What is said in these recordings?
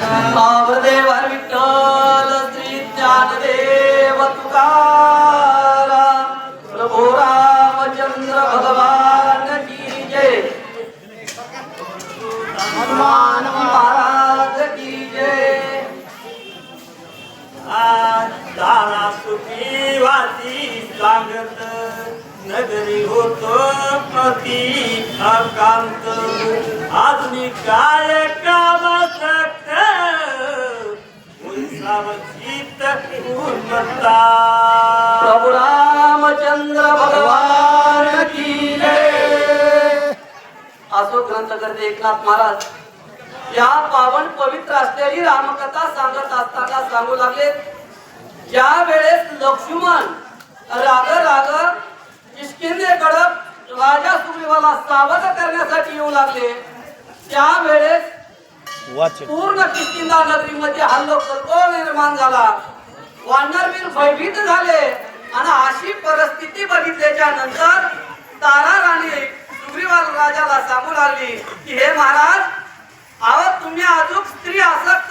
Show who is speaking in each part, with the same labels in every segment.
Speaker 1: नामदेवा
Speaker 2: विठ्ठल श्री ज्ञानदेव तुकारा प्रभो रामचंद्र भगवान की जय. हनुमान महाराज की जय.
Speaker 1: दाना सुखी वाती लागत नगरी होतो पती अकांत आज मी काय सावचित पूर्णता
Speaker 2: प्रभु रामचंद्र भगवान की असो ग्रंथकर्ते एकनाथ महाराज या पावन पवित्र असलेली रामकथा सांगत असताना सांगू लागले ज्या वेळेस लक्ष्मण राग राग किष्किंदेकडे राजा सुग्रीवाला सावध करण्यासाठी येऊ लागले त्यावेळेस पूर्ण किष्किंदा नगरीमध्ये हल्लोखल्लोळ निर्माण झाला. वानरवीर भयभीत झाले. आणि अशी परिस्थिती बघितल्याच्या नंतर तारा राणी सुग्रीवाल राजाला सांगून आली की हे महाराज आवाज तुम्ही अजून स्त्री असत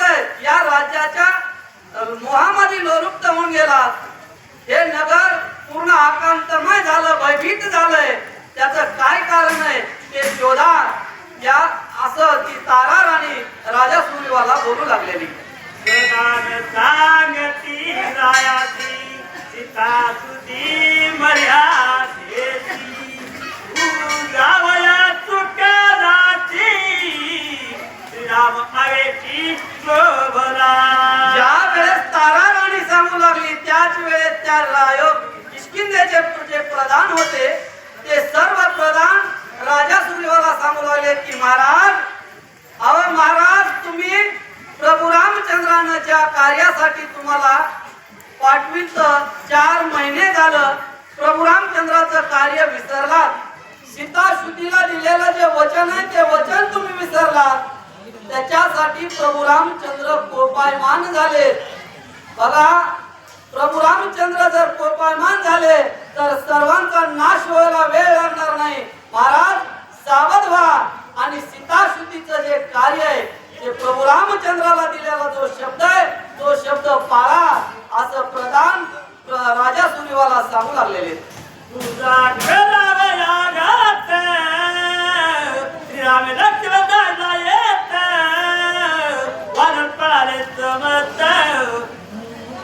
Speaker 2: प्रदान
Speaker 1: प्रधान
Speaker 2: होते ते सर्व प्रधान राजा सुग्रीवाला सांगू लागले की महाराज अहो महाराज तुम्ही प्रभू रामचंद्रानं ज्या कार्यासाठी तुम्हाला पाठवीत चार महिने झालं प्रभू रामचंद्राचं कार्य विसरलात. सीता शुद्धीला दिलेलं जे वचन आहे ते वचन तुम्ही विसरलात. त्याच्यासाठी प्रभू रामचंद्र कोपायमान झाले. बघा प्रभू रामचंद्र जर कोपायमान झाले तर सर्वांचा नाश व्हायला वेळ लागणार नाही. महाराज सावध व्हा आणि सीताशुद्धीचं जे कार्य आहे ते प्रभू रामचंद्राला दिलेला जो शब्द आहे तो शब्द पाळा असं प्रधान राजा सुरीवाला सांगू लागलेले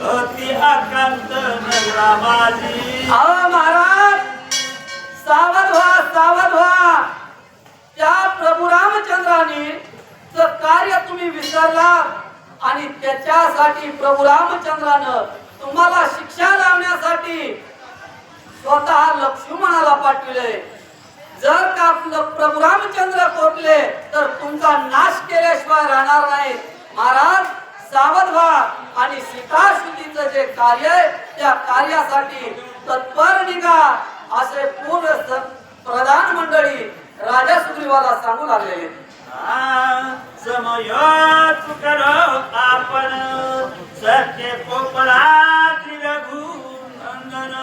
Speaker 1: अति आकांत नगरा माझी
Speaker 2: रामचंद्राने कार्य तुम्ही विसरला आणि त्याच्यासाठी प्रभू रामचंद्रानं तुम्हाला शिक्षा लावण्यासाठी स्वतः लक्ष्मणाला पाठविले. जर का आपलं प्रभू रामचंद्र कोटले तर तुमचा नाश केल्याशिवाय राहणार नाही. महाराज सावध व्हा आणि सीताशुद्धीचं जे कार्य आहे त्या कार्यासाठी तत्पर निघा असे पूर्ण प्रधान मंडळी राजा सुग्रीवाला सांगू लागलेले
Speaker 1: समय कर आपण सत्य कोपला रघु नंदन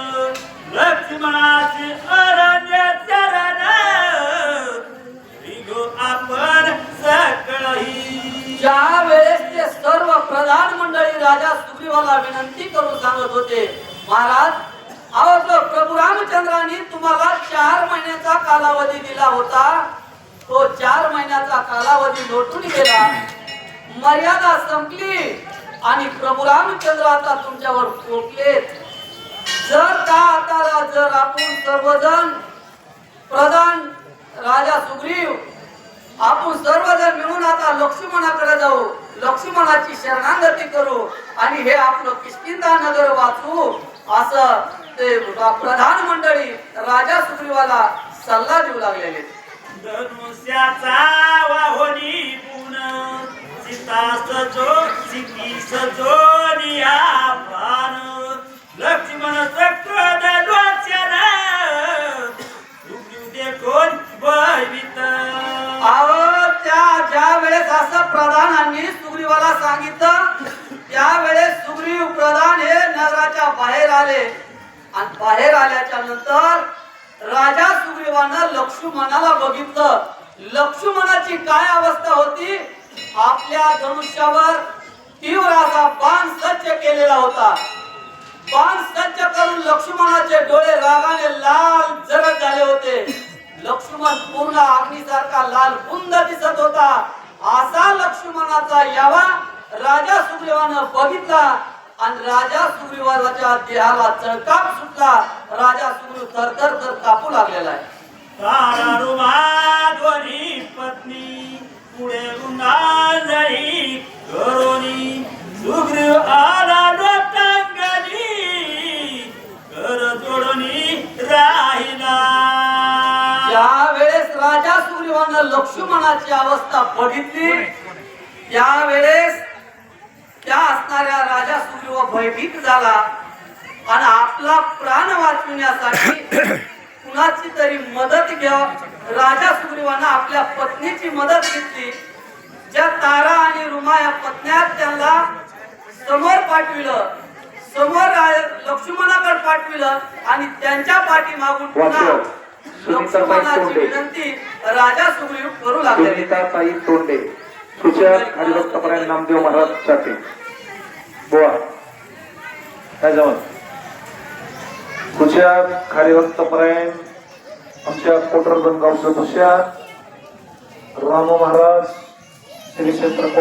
Speaker 1: लक्ष्मणाचे अरण्य चरण विगो आपण सकळही
Speaker 2: ज्या वेळेस ते सर्व प्रधान मंडळी राजा सुग्रीवाला विनंती करून सांगत होते महाराज अहो जो प्रभू रामचंद्रांनी तुम्हाला चार महिन्याचा कालावधी दिला होता तो चार महिन्याचा कालावधी लोटून गेला. मर्यादा संपली आणि प्रभू रामचंद्र आता तुमच्यावर पोटलेत जर का आता जर आपण सर्वजण प्रधान राजा सुग्रीव आपण सर्वजण मिळून आता लक्ष्मणाकडे जाऊ. लक्ष्मणाची शरणागती करू आणि हे आपलं किष्किंदा नगर वाचू. असं ते प्रधान मंडळी राजा सुग्रीवाला सल्ला देऊ लागलेले.
Speaker 1: धनुष्याचा वाहोनी पुन सीता सजो सीती सजो निया लक्ष्मण चक्र डोच्यान सुग्रीव देखोन
Speaker 2: अहो त्या ज्या वेळेस असं प्रधानांनी सुग्रीवाला सांगितलं त्यावेळेस सुग्रीव प्रधान हे नगराच्या बाहेर आले. आणि बाहेर आल्याच्यानंतर राजा सुग्रीवानं लक्ष्मणाला बघितलं. लक्ष्मणाची काय अवस्था होती? आपल्या धनुष्यावर तीव्र असा बाण सज्ज केलेला होता. बाण सज्ज करून लक्ष्मणाचे डोळे रागाने लाल जरद झाले होते. लक्ष्मण पूर्ण अग्नीसारखा लाल बुंद दिसत होता. असा लक्ष्मणाचा यावा राजा सुग्रीवानं बघितला. आणि राजा सुग्रीवाच्या देहाला चळकाप सुटला राजा सुग्रीव थरथर तर कापू लागलेला आहे.
Speaker 1: पत्नी पुढे करोनी सुग्रीव आला जोडणी राहिला.
Speaker 2: राजा सुग्रीवानं लक्ष्मणाची अवस्था बघितली त्यावेळेस त्या असणाऱ्या राजा सुग्रीव भयभीत झाला. आणि आपला प्राण वाचविण्यासाठी कुणाची तरी मदत घ्या. राजा सुग्रीवानं आपल्या पत्नीची मदत घेतली. ज्या तारा आणि रुमा या पत्न्या त्यांना समोर पाठविलं. समोर लक्ष्मणाकडे पाठविलं आणि त्यांच्या पाठीमागून पुन्हा
Speaker 3: वाचलं. सुनीताबाई
Speaker 2: लक्ष्मणाची. विनंती राजा सुग्रीव करू लागले.
Speaker 3: सुचक हरिभक्तपरायण नामदेव महाराजसाठी बोवा काय जाऊन सुचक हरिभक्तपरायण आमच्या कोटर गावचं दुसऱ्या रामो महाराज श्री क्षेत्र कोट